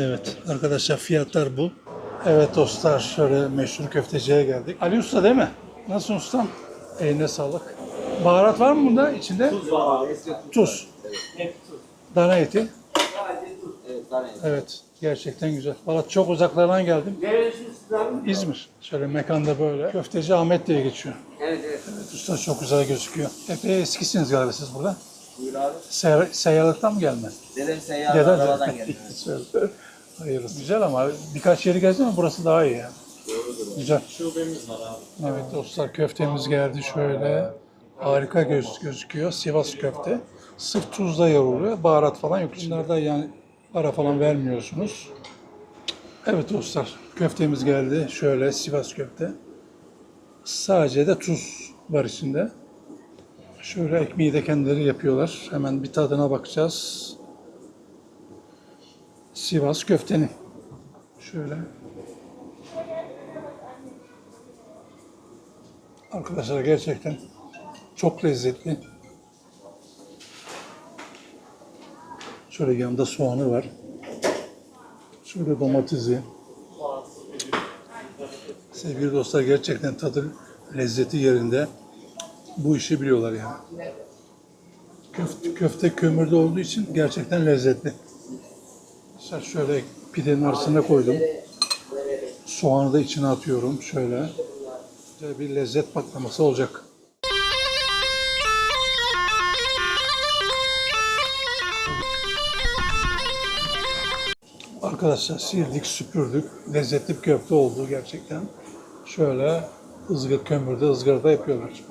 Evet arkadaşlar fiyatlar bu. Evet dostlar şöyle meşhur köfteciye geldik. Ali Usta değil mi? Nasılsın ustam? Eline sağlık. Baharat var mı bunda içinde? Tuz var abi. Eski tuz. Tuz. Hep tuz. Dana eti. Sadece tuz. Evet, tane. Evet gerçekten güzel. Valla çok uzaklardan geldim. Neresiniz abi? İzmir. Şöyle mekanda böyle. Köfteci Ahmet diye geçiyor. Evet evet. Evet usta çok güzel gözüküyor. Epey eskisiniz galiba siz burada. Buyur abi. Sey- seyyarlıktan mı gelme? Dedem seyyar Neden? arabadan geldi. Hayırlısı. Güzel ama birkaç yeri gezdim ama burası daha iyi yani. Doğrudur. Güzel. Şubemiz var abi. Evet dostlar köftemiz geldi şöyle. Harika göz, gözüküyor. Sivas köfte. Sırf tuzla yoğruluyor. Baharat falan yok. Bunlarda yani para falan vermiyorsunuz. Evet dostlar köftemiz geldi. Şöyle Sivas köfte. Sadece de tuz var içinde. Şöyle ekmeği de kendileri yapıyorlar. Hemen bir tadına bakacağız. Sivas köftenin. Şöyle. Arkadaşlar gerçekten çok lezzetli. Şöyle yanında soğanı var. Şöyle domatesi. Sevgili dostlar gerçekten tadı lezzeti yerinde. Bu işi biliyorlar yani. Köfte, köfte kömürde olduğu için gerçekten lezzetli. Mesela şöyle pidenin arasına koydum. Soğanı da içine atıyorum şöyle. Güzel bir lezzet patlaması olacak. Arkadaşlar sildik, süpürdük. Lezzetli bir köfte oldu gerçekten. Şöyle ızgara kömürde ızgarada yapıyorlar.